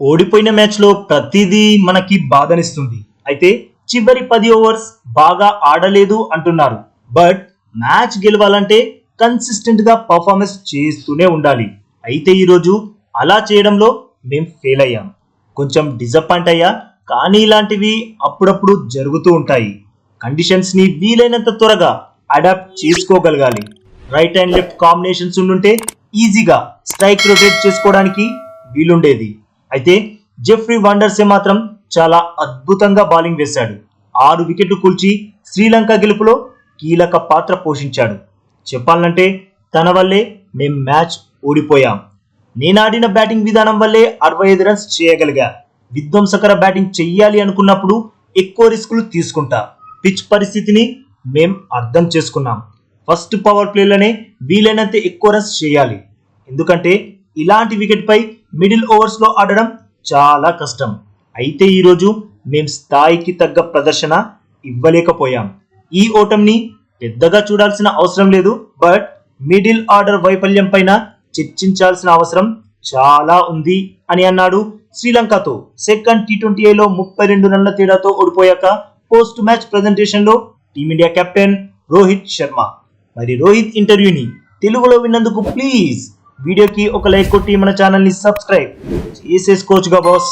ఓడిపోయిన మ్యాచ్లో ప్రతిదీ మనకి బాధనిస్తుంది. అయితే చివరి పది ఓవర్స్ బాగా ఆడలేదు అంటున్నారు. బట్ మ్యాచ్ గెలవాలంటే కన్సిస్టెంట్గా పర్ఫార్మెన్స్ చేస్తూనే ఉండాలి. అయితే ఈరోజు అలా చేయడంలో మేం ఫెయిల్ అయ్యాం. కొంచెం డిసప్పాయింట్ అయ్యా కానీ ఇలాంటివి అప్పుడప్పుడు జరుగుతూ ఉంటాయి. కండిషన్స్ని వీలైనంత త్వరగా అడాప్ట్ చేసుకోగలగాలి. రైట్ అండ్ లెఫ్ట్ కాంబినేషన్స్ ఉండుంటే ఈజీగా స్ట్రైక్ రొటేట్ చేసుకోవడానికి వీలుండేది. అయితే జెఫ్రీ వండర్సే మాత్రం చాలా అద్భుతంగా బౌలింగ్ వేశాడు. ఆరు వికెట్లు కూల్చి శ్రీలంక గెలుపులో కీలక పాత్ర పోషించాడు. చెప్పాలంటే తన వల్లే మేం మ్యాచ్ ఓడిపోయాం. నేను ఆడిన బ్యాటింగ్ విధానం వల్లే అరవై ఐదు రన్స్ చేయగలిగా. విధ్వంసకర బ్యాటింగ్ చెయ్యాలి అనుకున్నప్పుడు ఎక్కువ రిస్కులు తీసుకుంటా. పిచ్ పరిస్థితిని మేం అర్థం చేసుకున్నాం. ఫస్ట్ పవర్ ప్లేలోనే వీలైనంత ఎక్కువ రన్స్ చేయాలి. ఎందుకంటే ఇలాంటి వికెట్పై మిడిల్ ఓవర్స్లో ఆడడం చాలా కష్టం. అయితే ఈరోజు మేం స్థాయికి తగ్గ ప్రదర్శన ఇవ్వలేకపోయాం. ఈ ఓటమిని పెద్దగా చూడాల్సిన అవసరం లేదు బట్ మిడిల్ ఆర్డర్ వైఫల్యం పైన చర్చించాల్సిన అవసరం చాలా ఉంది అని అన్నాడు శ్రీలంకతో. సెకండ్ టీ ట్వంటీలో ముప్పై రెండు రన్ల తేడాతో ఓడిపోయాక post match ప్రెజెంటేషన్లో team India captain Rohit Sharma. మరి రోహిత్ ఇంటర్వ్యూని తెలుగులో విన్నందుకు ప్లీజ్ వీడియోకి ఒక లైక్ కొట్టి మన ఛానల్ ని సబ్స్క్రైబ్ చేసేసుకోవచ్చుగా బాస్